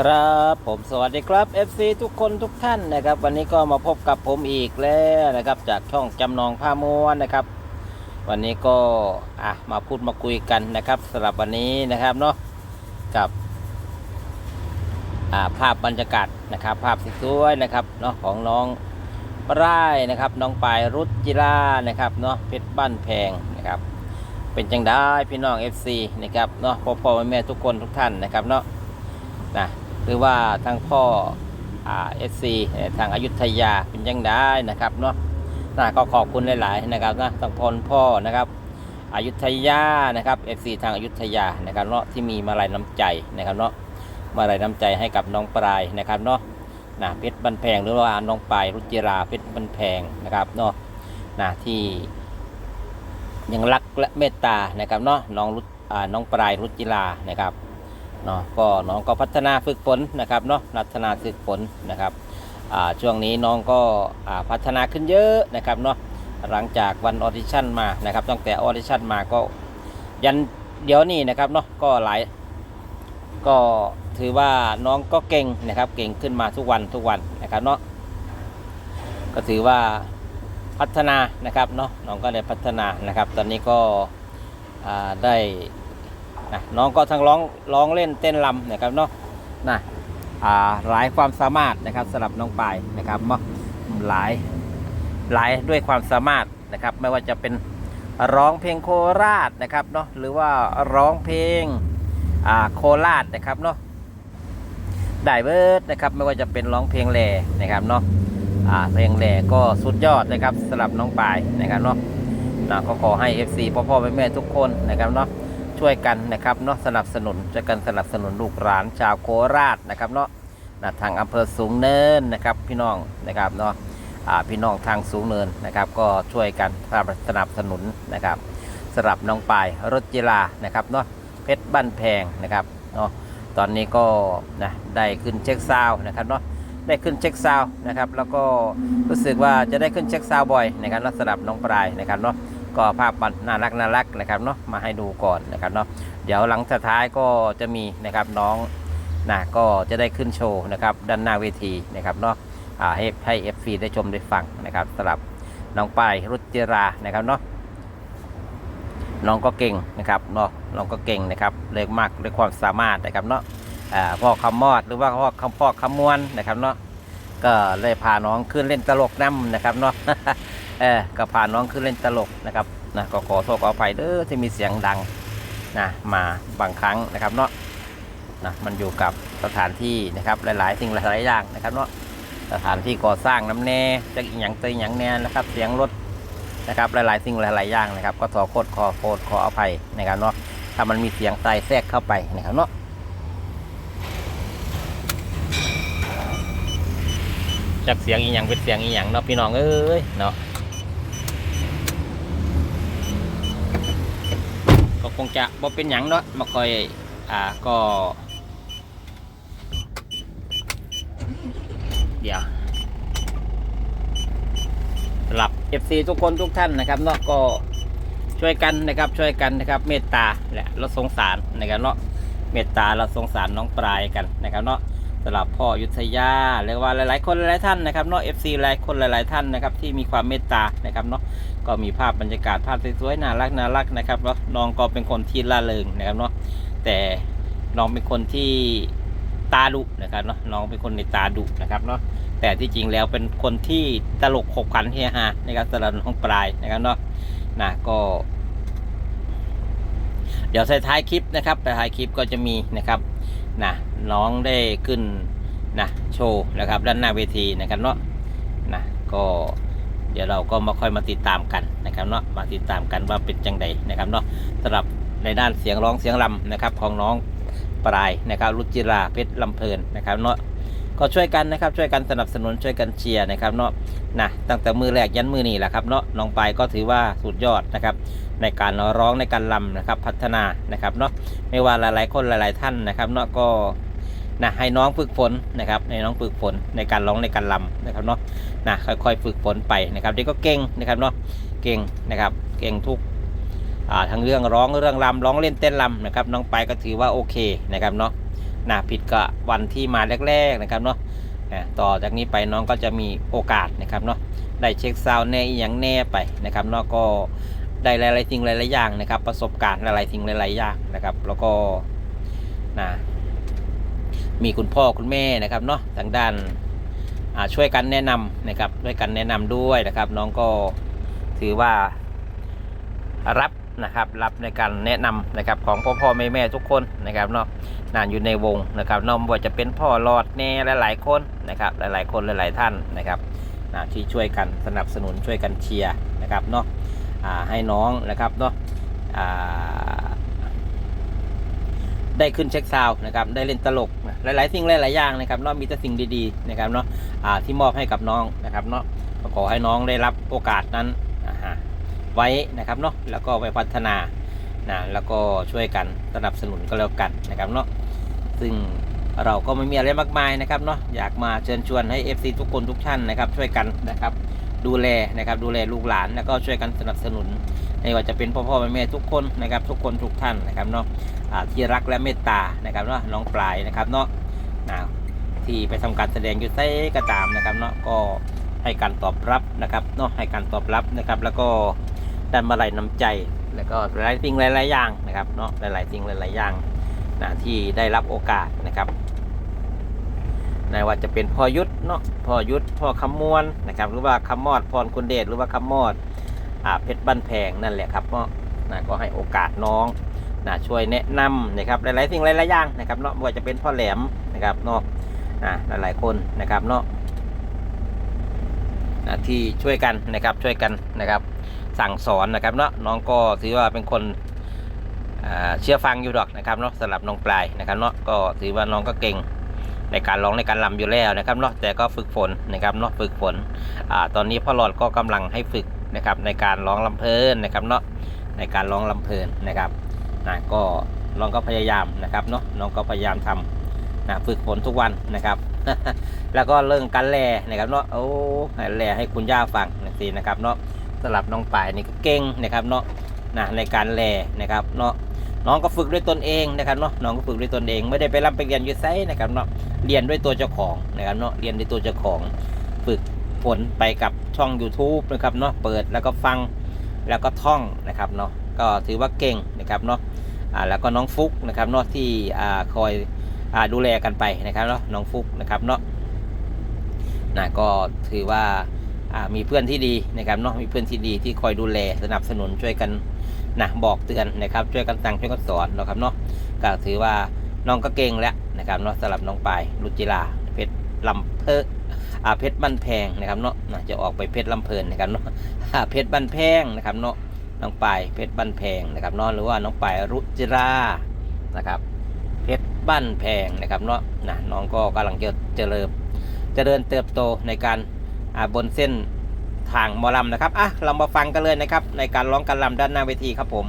ครับผมสวัสดีครับ FC ทุกคนทุกท่านนะครับ วันนี้ก็มาพบกับผมอีกแล้วนะครับ จากช่องจำนองผ้ามวนนะครับ วันนี้ก็อะมาพูดมาคุยกันนะครับสำหรับวันนี้นะครับเนาะกับอ่าภาพบรรยากาศนะครับ ภาพสวยๆนะครับเนาะของน้องปร่ายนะครับ น้องปลายรุจิรานะครับเนาะเพชรบ้านแพงนะครับ เป็นจังได้พี่น้อง FC นะครับเนาะพ่อพ่อแม่ทุกคนทุกท่านนะครับเนาะนะ หรือว่าทางพ่ออเอสซีทางอายุทยาเป็นยังได้นะครับเนาะนะก็ขอบคุณหลายๆนะครับนะทางพลพ่อนะครับอายุทยานะครับเอฟซีทางอายุทยานะครับเนาะที่มีมาลัยน้ำใจนะครับเนาะมาลัยน้ำใจให้กับน้องปลายนะครับเนาะนะเพชรบันแพงหรือว่าน้องปลายรุจิราเพชรบันแพงนะครับเนาะนะที่ยังรักและเมตตานะครับเนาะน้องรุจ์น้องปลายรุจิรานะครับ เนาะก็น้องก็พัฒนาฝึกฝนนะครับเนาะพัฒนาฝึกฝนนะครับช่วงนี้น้องก็พัฒนาขึ้นเยอะนะครับเนาะหลังจากวันออดิชั่นมานะครับตั้งแต่ออดิชั่นมาก็ยันเดี๋ยวนี้นะครับเนาะก็หลายก็ถือว่าน้องก็เก่งนะครับเก่งขึ้นมาทุกวันทุกวันนะครับเนาะก็ถือว่าพัฒนานะครับเนาะน้องก็ได้พัฒนานะครับ ตอนนี้ก็ได้ นะน้องก็ทั้งร้องร้องเล่นเต้นรำนะครับเนาะนะอ่าหลายความสามารถนะครับสำหรับน้องปายนะครับเนาะหลายหลายด้วยความสามารถนะครับ ไม่ว่าจะเป็นร้องเพลงโคราชนะครับเนาะหรือว่าร้องเพลงอ่าโคราชนะครับเนาะได้เบิร์ดนะครับไม่ว่าจะเป็นร้องเพลงแหล่นะครับเนาะอ่าเพลงแหล่ก็สุดยอดนะครับสำหรับน้องปายนะครับเนาะนะก็ขอให้ FC พ่อพ่อแม่แม่ทุกคนนะครับเนาะ ช่วยกันนะครับเนาะสนับสนุนช่วยกันสนับสนุนลูกหลานชาวโคราชนะครับเนาะนะทางอำเภอสูงเนินนะครับพี่น้องนะครับเนาะพี่น้องทางสูงเนินนะครับ ก็ช่วยกันสนับสนุนนะครับสำหรับน้องปายรถจิลานะครับเนาะเพชรบ้านแพงนะครับเนาะตอนนี้ก็นะได้ขึ้นเช็คซาวนะครับเนาะได้ขึ้นเช็คซาวนะครับแล้วก็รู้สึกว่าจะได้ขึ้นเช็คซาวบ่อยนะครับสำหรับน้องปลายนะครับเนาะ ก็ภาพมันน่ารักน่ารักนะครับเนาะมาให้ดูก่อนนะครับเนาะเดี๋ยวหลังสุดท้ายก็จะมีนะครับน้องนะก็จะได้ขึ้นโชว์นะครับด้านหน้าเวทีนะครับเนาะให้ให้เอฟซีได้ชมได้ฟังนะครับสำหรับน้องป้ายรุจิรานะครับเนาะน้องก็เก่งนะครับเนาะน้องก็เก่งนะครับเล็กมากด้วยความสามารถนะครับเนาะพ่อคำมอดหรือว่าพ่อคำพ่อคำมวนนะครับเนาะก็เลยพาน้องขึ้นเล่นตลกน้ำนะครับเนาะ เออก็พาน้องขึ้นเล่นตลกนะครับนะก็ขอโทษขออภัยเด้อที่มีเสียงดังนะมาบางครั้งนะครับเนาะนะมันอยู่กับสถานที่นะครับหลายๆ สิ่งหลายๆอย่างนะครับเนาะสถานที่ก่อสร้างน้ำแน่จะอีหยังเตยหยังแน่นะครับเสียงรถนะครับหลายๆสิ่งหลายๆอย่างนะครับ ก็ขอโทษขอโทษขออภัยนะครับเนาะถ้ามันมีเสียงใต้แทรกเข้าไปนะครับเนาะจากเสียงอีหยังเป็นเสียงอีหยังเนาะพี่น้องเอ้ยเนาะ คงจะบ่เป็นหยังเนาะมาคอยอ่าก็ เดี๋ยวสำหรับ FC ทุกคนทุกท่านนะครับเนาะก็ช่วยกันนะครับช่วยกันนะครับ เมตตาและเราสงสารนะครับเนาะเมตตาเราสงสารน้องปลายกันนะครับเนาะสำหรับพ่อยุทธยาเรียกว่าหลายๆ คนหลายๆท่านนะครับเนาะ FC หลายคนหลายๆท่านนะครับที่มีความเมตตานะครับเนาะ ก็มีภาพบรรยากาศภาพสวยๆน่ารักน่ารักนะครับเนาะน้องก็เป็นคนที่ล่าเริงนะครับเนาะแต่น้องเป็นคนที่ตาดุนะครับเนาะน้องเป็นคนในตาดุนะครับเนาะแต่ที่จริงแล้วเป็นคนที่ตลกขบขันเฮฮานะครับสำหรับน้องปลายนะครับเนาะนะก็เดี๋ยวใส่ท้ายคลิปนะครับท้ายคลิปก็จะมีนะครับนะน้องได้ขึ้นนะโชว์นะครับด้านหน้าเวทีนะครับเนาะนะก็ เดี๋ยวเราก็มาค่อยมาติดตามกันนะครับเนาะมาติดตามกันว่าเป็นจังใดนะครับเนาะสำหรับในด้านเสียงร้องเสียงรำนะครับของน้องปลายนะครับรุจิราเพชรลำเพลินนะครับเนาะก็ช่วยกันนะครับช่วยกันสนับสนุนช่วยกันเชียร์นะครับเนาะนะตั้งแต่มือแรกยันมือนี่แหละครับเนาะน้องปลายก็ถือว่าสุดยอดนะครับในการร้องในการรำนะครับพัฒนานะครับเนาะไม่ว่าหลายๆคนหลาย ๆ ท่านนะครับเนาะก็ นะให้น้องฝึกฝนนะครับให้น้องฝึกฝนในการร้องในการรำนะครับเนาะนะค่อยๆฝึกฝนไปนะครับเด็กก็เก่งนะครับเนาะเก่งนะครับเก่งทุกทั้งเรื่องร้องเรื่องรำร้องเล่นเต้นรำนะครับน้องไปก็ถือว่าโอเคนะครับเนาะนะผิดกับวันที่มาแรกๆนะครับเนาะอ่าต่อจากนี้ไปน้องก็จะมีโอกาสนะครับเนาะได้เช็คซาวแน่อีหยังแน่ไปนะครับเนาะก็ได้หลายๆสิ่งหลายๆอย่างนะครับ ประสบการณ์หลายๆสิ่งหลายๆอย่างนะครับ แล้วก็นะ มีคุณพ่อคุณแม่นะครับเนาะทางด้านาช่วยกันแนะนำนะครับช่วยกันแนะนำด้วยนะครับ น้องก็ถือว่ารับนะครับรับในการแนะนำนะครับของพ่อพ่อแม่แม่ทุกคนนะครับเนาะนานอยู่ในวงนะครับเนอกว่าจะเป็นพ่อหลอดแน่หลายๆคนนะครับหลายๆคนหลายๆท่านนะครับนะที่ช่วยกันสนับสนุนช่วยกันเชียร์นะครับเนาะให้น้องนะครับเนาะ ได้ขึ้นเช็คซาวนะครับได้เล่นตลกหลาย ๆ สิ่งหลาย ๆ อย่างนะครับเนาะมีแต่สิ่งดีๆนะครับเนาะอ่าที่มอบให้กับน้องนะครับเนาะขอให้น้องได้รับโอกาสนั้นอ่าฮะไว้นะครับเนาะแล้วก็ไปพัฒนานะแล้วก็ช่วยกันสนับสนุนก็แล้วกันนะครับเนาะซึ่งเราก็ไม่มีอะไรมากมายนะครับเนาะอยากมาเชิญชวนให้ FC ทุกคนทุกท่านนะครับช่วยกันนะครับดูแลนะครับดูแลลูกหลานแล้วก็ช่วยกันสนับสนุน ไม่ว่าจะเป็นพ่อพ่อแม่แม่ทุกคนนะครับทุกคนทุกท่านนะครับเนาะที่รักและเมตตานะครับเนาะน้องปลายนะครับเนาะนะที่ไปทำการแสดงอยู่ไซก็ตามนะครับเนาะก็ให้การตอบรับนะครับเนาะให้การตอบรับนะครับ แล้วก็ดันมาลัยน้ำใจ แล้วก็หลายสิ่งหลาย ๆ อย่างนะครับเนาะหลายๆสิ่งหลาย ๆ อย่างนะที่ได้รับโอกาสนะครับในว่าจะเป็นพ่อยุทธเนาะพ่อยุทธพ่อคำมวนนะครับ หรือว่าคำมอดพรคุณเดชหรือว่าคำมอด เพชรบ้านแพงนั่นแหละครับเนาะนะก็ให้โอกาสน้องนะช่วยแนะนำนะครับหลายๆสิ่งหลายๆอย่างนะครับเนาะไม่ว่าจะเป็นพ่อแหลมนะครับเนาะนะหลายๆคนนะครับเนาะนะที่ช่วยกันนะครับช่วยกันนะครับ สั่งสอนนะครับเนาะน้องก็ถือว่าเป็นคนอ่าเชื่อฟังอยู่ดอกนะครับเนาะสำหรับน้องปลายนะครับเนาะก็ถือว่าน้องก็เก่งในการร้องในการรำอยู่แล้วนะครับเนาะแต่ก็ฝึกฝนนะครับเนาะฝึกฝนอ่าตอนนี้พ่อหลอดก็กำลังให้ฝึก นะครับในการร้องลำเพลินนะครับเนาะในการร้องลำเพลินนะครับนะก็น้องก็พยายามนะครับเนาะน้องก็พยายามทำนะฝึกฝนทุกวันนะครับ แล้วก็เรื่องการแลนะครับเนาะโอ้ให้แลให้คุณย่าฟังนะสินะครับเนาะสำหรับน้องปายนี่ก็เก่งนะครับเนาะนะในการแลนะครับเนาะน้องก็ฝึกด้วยตนเองนะครับเนาะน้องก็ฝึกด้วยตนเอง ไม่ได้ไปรับไปเรียนอยูไซนะครับเนาะเรียนด้วยตัวเจ้าของนะครับเนาะเรียนด้วยตัวเจ้าของฝึก ฝนไปกับช่อง YouTube นะครับเนาะเปิดแล้วก็ฟังแล้วก็ท่องนะครับเนาะก็ถือว่าเก่งนะครับเนาะอ่าแล้วก็น้องฟุกนะครับเนาะที่อ่าคอยอ่าดูแลกันไปนะครับเนาะน้องฟุกนะครับเนาะนะก็ถือว่าอ่ามีเพื่อนที่ดีนะครับเนาะมีเพื่อนที่ดีที่คอยดูแลสนับสนุนช่วยกันนะบอกเตือนนะครับช่วยกันสั่งช่วยกันสอนนะครับเนาะก็ถือว่าน้องก็เก่งแล้วนะครับเนาะสำหรับน้องปายรุจิลาเพชรลำเพอ อาเพชรบ้านแพงนะครับเนาะจะออกไปเพชรลำเพลินนะครับเนาะอาเพชรบ้านแพงนะครับเนาะน้องปายเพชรบ้านแพงนะครับเนาะหรือว่าน้องปายรุจิรานะครับ เพชรบ้านแพงนะครับเนาะนะน้องก็กำลังจะเจริญเจริญเติบโตในการบนเส้นทางมอลำนะครับอะเรามาฟังกันเลยนะครับในการร้องการลำด้านหน้าเวทีครับผม